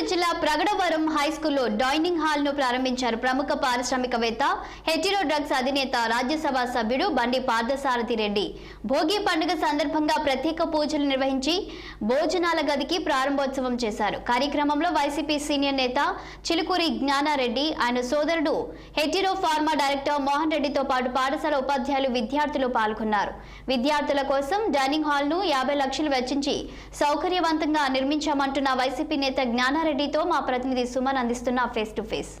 నెల్లూరు జిల్లా ప్రగడవరం హై స్కూల్లో డైనింగ్ హాల్ను ప్రారంభించారు ప్రముఖ పారిశ్రామికవేత్త హెటిరో డ్రగ్స్ అధినేత రాజ్యసభ సభ్యుడు బండి పార్థసారథి రెడ్డి. భోగి పండుగ సందర్భంగా ప్రత్యేక పూజలు నిర్వహించి భోజనాల గదికి ప్రారంభోత్సవం చేశారు. కార్యక్రమంలో వైసీపీ సీనియర్ నేత చిలుకూరి జ్ఞానారెడ్డి ఆయన సోదరుడు హెటిరో ఫార్మా డైరెక్టర్ మోహన్ రెడ్డితో పాటు పాఠశాల ఉపాధ్యాయులు విద్యార్థులు పాల్గొన్నారు. విద్యార్థుల కోసం డైనింగ్ హాల్ను యాభై లక్షలు వెచ్చించి సౌకర్యవంతంగా నిర్మించామంటున్న వైసీపీ నేత రెడ్డితో మా ప్రతినిధి సుమన్ అందిస్తున్న ఫేస్ టు ఫేస్.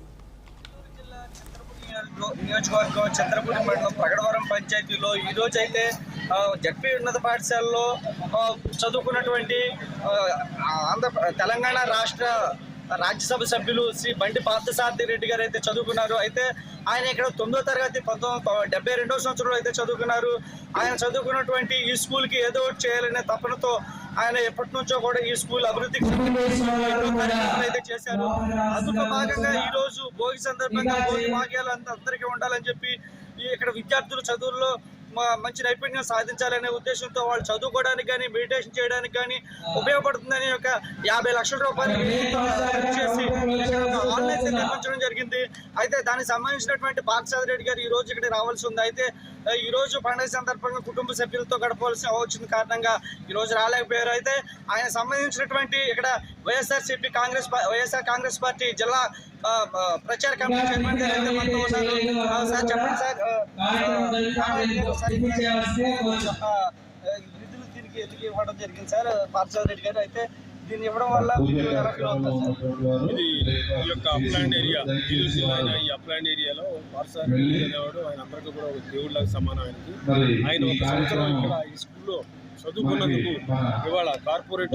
నియోజకవర్గం చంద్రపూడి మండలం ప్రగడవరం పంచాయతీలో ఈరోజు అయితే జడ్పీ ఉన్నత పాఠశాలలో చదువుకున్నటువంటి ఆంధ్ర తెలంగాణ రాష్ట్ర రాజ్యసభ సభ్యులు శ్రీ బండి పార్థసారథి రెడ్డి గారు అయితే చదువుకున్నారు. అయితే ఆయన ఇక్కడ తొమ్మిదో తరగతి పంతొమ్మిది డెబ్బై రెండో సంవత్సరంలో అయితే చదువుకున్నారు. ఆయన చదువుకున్నటువంటి ఈ స్కూల్కి ఏదో ఒకటి చేయాలనే తపనతో ఆయన ఎప్పటి నుంచో కూడా ఈ స్కూల్ అభివృద్ధికి అయితే చేశారు. అందులో భాగంగా ఈ రోజు భోగి సందర్భంగా భోగి భాగ్యాలు అందరికీ ఉండాలని చెప్పి ఇక్కడ విద్యార్థులు చదువుల్లో మంచి నైపుణ్యం సాధించాలనే ఉద్దేశంతో వాళ్ళు చదువుకోవడానికి కానీ మెడిటేషన్ చేయడానికి కానీ ఉపయోగపడుతుందని ఒక యాభై లక్షల రూపాయలు చేసి ఆన్లైన్ నిర్మించడం జరిగింది. అయితే దానికి సంబంధించినటువంటి పార్థసారథి రెడ్డి గారు ఈ రోజు ఇక్కడ రావాల్సి ఉంది. అయితే ఈ రోజు పండుగ సందర్భంగా కుటుంబ సభ్యులతో గడపవలసి వచ్చిన కారణంగా ఈ రోజు రాలేకపోయారు. అయితే ఆయన సంబంధించినటువంటి ఇక్కడ YSRCP Congress YSR Congress party జిల్లా ప్రచార కమిటీ చైర్మన్ గారు అయితే మనతో ఉన్నారు ఆ, సార్ చెప్పండి సార్. సార్, ఆ, నిధులు దీనికి ఎందుకు ఇవ్వడం జరిగింది సార్. పార్థసారథి రెడ్డి గారు అయితే దీన్ని ఇవ్వడం వల్ల ఇది ఈ యొక్క అప్లాండ్ ఏరియా ఆయన ఈ అప్లాండ్ ఏరియాలో అనేవాడు ఆయన అందరికీ కూడా ఒక దేవుళ్ళకి సమానం ఆయనకి. ఆయన ఒక సంవత్సరం ఇక్కడ ఈ స్కూల్లో చదువుకున్నందుకు ఇవాళ కార్పొరేట్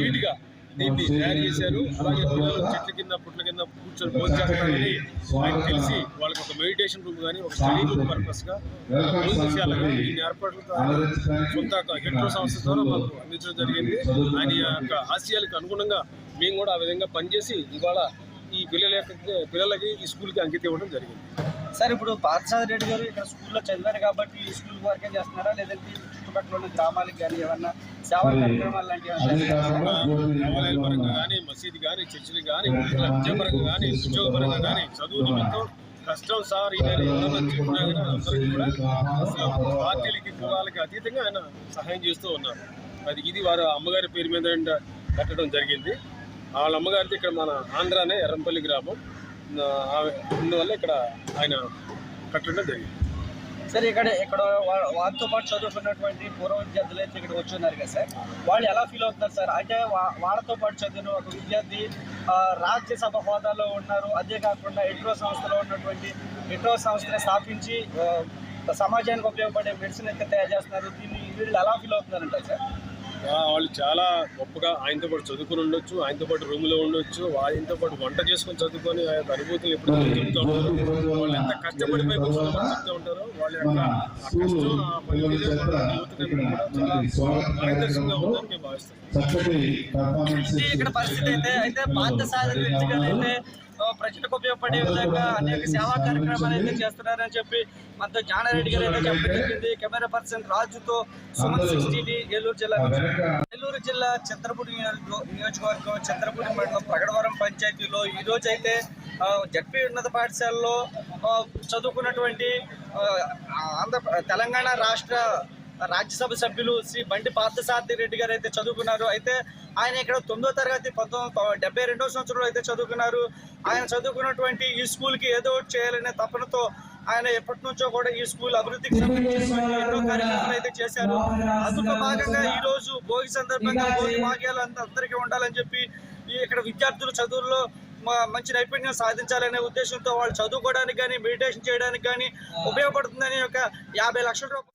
నీట్గా దీన్ని తయారు చేశారు. అలాగే పిల్లలు చెట్ల కింద పుట్ల కింద కూర్చొని భోజనం చేస్తారని ఆయన తెలిసి వాళ్ళకి ఒక మెడిటేషన్ రూమ్ కానీ ఒక స్టడీ రూమ్ పర్పస్గా భోజన విషయాలుగా ఈ ఏర్పాట్లతో సొంత హెట్రో సంస్థ ద్వారా మాకు అందించడం జరిగింది. ఆయన యొక్క ఆశయాలకు అనుగుణంగా మేము కూడా ఆ విధంగా పనిచేసి ఇవాళ ఈ పిల్లల యొక్క పిల్లలకి ఈ స్కూల్కి అంకితం ఇవ్వడం జరిగింది. సార్ ఇప్పుడు పార్థసారథి రెడ్డి గారు ఇక్కడ స్కూల్లో చదివారు కాబట్టి ఈ స్కూల్ వరకే చేస్తున్నారా? లేదంటే చుట్టుపక్కల ఉన్న గ్రామాలకు కానీ ఏమన్నా సేవా కార్యక్రమాలు లాంటివి పరంగా కానీ మసీదు కానీ చర్చిలు కానీ విద్యాపరంగా కానీ ఉద్యోగపరంగా కానీ చదువు నిమిత్తం కష్టం సార్ పార్టీలకి కులాలకి అతీతంగా ఆయన సహాయం చేస్తూ ఉన్నారు. అది ఇది వారు అమ్మగారి పేరు మీద కట్టడం జరిగింది. వాళ్ళ అమ్మగారిది ఇక్కడ మన ఆంధ్రానే ఎర్రంపల్లి గ్రామం. ఆమె అందువల్ల ఇక్కడ ఆయన కట్టడం జరిగింది. సార్ ఇక్కడ ఇక్కడ వాళ్ళతో వారితో పాటు చదువుకున్నటువంటి పూర్వ విద్యార్థులు అయితే ఇక్కడ వచ్చి ఉన్నారు కదా సార్. వాళ్ళు ఎలా ఫీల్ అవుతున్నారు సార్? అంటే వా- వాళ్ళతో పాటు చదివిన ఒక విద్యార్థి రాజ్యసభ హోదాలో ఉన్నారు. అదే కాకుండా ఎట్రో సంస్థలో ఉన్నటువంటి ఇట్రో సంస్థని స్థాపించి సమాజానికి ఉపయోగపడే మెడిసిన్ అయితే తయారు చేస్తున్నారు. దీన్ని వీళ్ళు ఎలా ఫీల్ అవుతున్నారంటారు చాలా గొప్పగా ఆయనతో పాటు చదువుకుని ఉండొచ్చు ఆయనతో పాటు రూమ్లో ఉండొచ్చు ఆయనతో పాటు వంట చేసుకొని చదువుకొని ఆ యొక్క అనుభూతులు ఎప్పుడు చెప్తూ ఉంటారు. వాళ్ళు ఎంత కష్టపడిపోయి కూర్చొని చెప్తూ ఉంటారో వాళ్ళ యొక్క కష్టం ఆ పనితీరు చాలా మార్గదర్శకంగా ఉందని మేము ఇక్కడ పరిస్థితి అయితే అయితే పాత సాధన అయితే ప్రజలకు ఉపయోగపడే విధంగా అనేక సేవా కార్యక్రమాలు అయితే చేస్తున్నారని చెప్పి మనతో జానారెడ్డి గారు అయితే చెప్పడం కెమెరా పర్సన్ రాజుతో సుమన్ సిక్స్టీ ఏలూరు జిల్లా ఏలూరు జిల్లా చంద్రపూడి నియోజకవర్గం చంద్రపూడి మండలం ప్రగడవరం పంచాయతీలో ఈ అయితే జడ్పీ ఉన్నత పాఠశాలలో చదువుకున్నటువంటి ఆంధ్ర తెలంగాణ రాష్ట్ర రాజ్యసభ సభ్యులు శ్రీ బండి పార్థసారథి రెడ్డి గారు అయితే చదువుకున్నారు. అయితే ఆయన ఇక్కడ తొమ్మిదో తరగతి పంతొమ్మిది డెబ్బై రెండవ సంవత్సరంలో అయితే చదువుకున్నారు. ఆయన చదువుకున్నటువంటి ఈ స్కూల్కి ఏదో ఒకటి చేయాలనే తపనతో ఆయన ఎప్పటి నుంచో కూడా ఈ స్కూల్ అభివృద్ధికి సంబంధించి ఎన్నో కార్యక్రమాలు అయితే చేశారు. అందులో భాగంగా ఈ రోజు భోగి సందర్భంగా భోగి భాగ్యాలు అంత అందరికీ ఉండాలని చెప్పి ఇక్కడ విద్యార్థులు చదువుల్లో మంచి నైపుణ్యం సాధించాలనే ఉద్దేశంతో వాళ్ళు చదువుకోవడానికి కానీ మెడిటేషన్ చేయడానికి కానీ ఉపయోగపడుతుందని ఒక యాభై లక్షల రూపాయలు